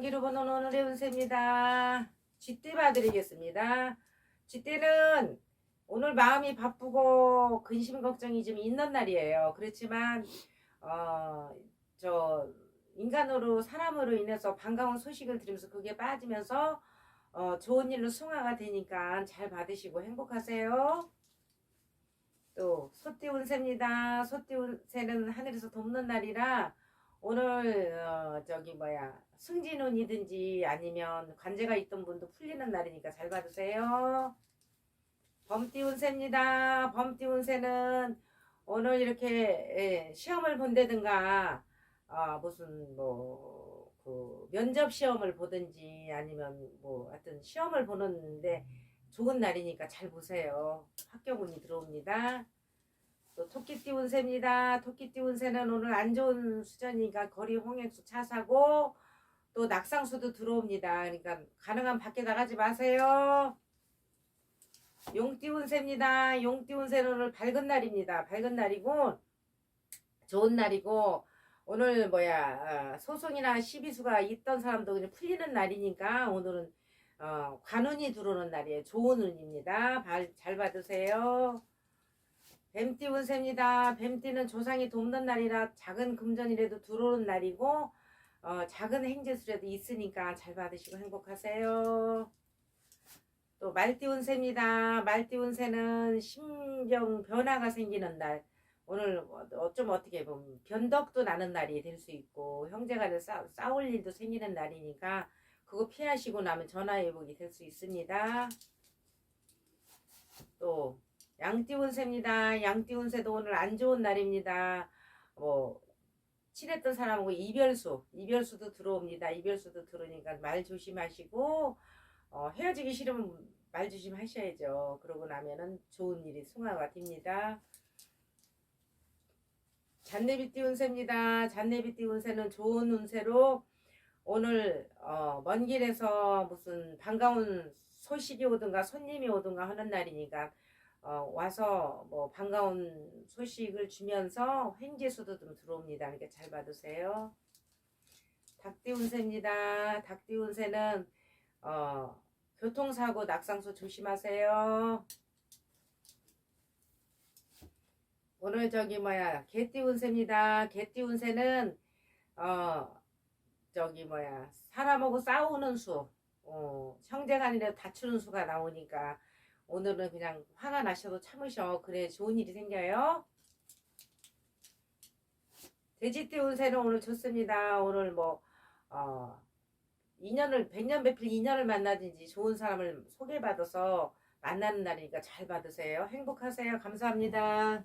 경기로 보는 오늘의 운세입니다. 쥐띠 봐드리겠습니다. 쥐띠는 오늘 마음이 바쁘고 근심 걱정이 좀 있는 날이에요. 그렇지만 어, 저 인간으로 사람으로 인해서 반가운 소식을 들으면서 그게 빠지면서 어, 좋은 일로 승화가 되니까 잘 받으시고 행복하세요. 또 소띠 운세입니다. 소띠 운세는 하늘에서 돕는 날이라 오늘 어, 저기 뭐야 승진운이든지 아니면 관제가 있던 분도 풀리는 날이니까 잘 받으세요. 범띠 운세입니다. 범띠 운세는 오늘 이렇게 예, 시험을 본다든가 아, 무슨 뭐 그 면접 시험을 보든지 아니면 뭐 하여튼 시험을 보는데 좋은 날이니까 잘 보세요. 합격운이 들어옵니다. 또 토끼띠 운세입니다. 토끼띠 운세는 오늘 안 좋은 수전이니까 거리 홍액수 차 사고 또 낙상수도 들어옵니다. 그러니까 가능한 밖에 나가지 마세요. 용띠 운세입니다. 용띠 운세는 오늘 밝은 날입니다. 밝은 날이고 좋은 날이고 오늘 뭐야 어, 소송이나 시비수가 있던 사람도 그냥 풀리는 날이니까 오늘은 어, 관운이 들어오는 날이에요. 좋은 운입니다. 발- 잘 받으세요. 뱀띠 운세입니다. 뱀띠는 조상이 돕는 날이라 작은 금전이라도 들어오는 날이고 어, 작은 행재수라도 있으니까 잘 받으시고 행복하세요. 또 말띠 운세입니다. 말띠 운세는 심경 변화가 생기는 날. 오늘 어쩜 어떻게 보면 변덕도 나는 날이 될 수 있고 형제간에 싸, 싸울 일도 생기는 날이니까 그거 피하시고 나면 전화위복이 될 수 있습니다. 또 양띠 운세입니다. 양띠 운세도 오늘 안 좋은 날입니다. 뭐 친했던 사람하고 이별수, 이별수도 들어옵니다. 이별수도 들어오니까 말 조심하시고 어, 헤어지기 싫으면 말 조심하셔야죠. 그러고 나면은 좋은 일이 승화가 됩니다. 잔내비띠 운세입니다. 잔내비띠 운세는 좋은 운세로 오늘 어, 먼 길에서 무슨 반가운 소식이 오든가 손님이 오든가 하는 날이니까 어, 와서 뭐 반가운 소식을 주면서 횡재수도 좀 들어옵니다. 그러니까 잘 받으세요. 닭띠 운세입니다. 닭띠 운세는 어, 교통사고 낙상수 조심하세요. 오늘 저기 뭐야 개띠 운세입니다. 개띠 운세는 어 저기 뭐야 사람하고 싸우는 수, 어, 형제간이라 다투는 수가 나오니까 오늘은 그냥 화가 나셔도 참으셔. 그래 좋은 일이 생겨요. 돼지띠 운세는 오늘 좋습니다. 오늘 뭐 어, 인연을 백년 배필 인연을 만나든지 좋은 사람을 소개받아서 만나는 날이니까 잘 받으세요. 행복하세요. 감사합니다.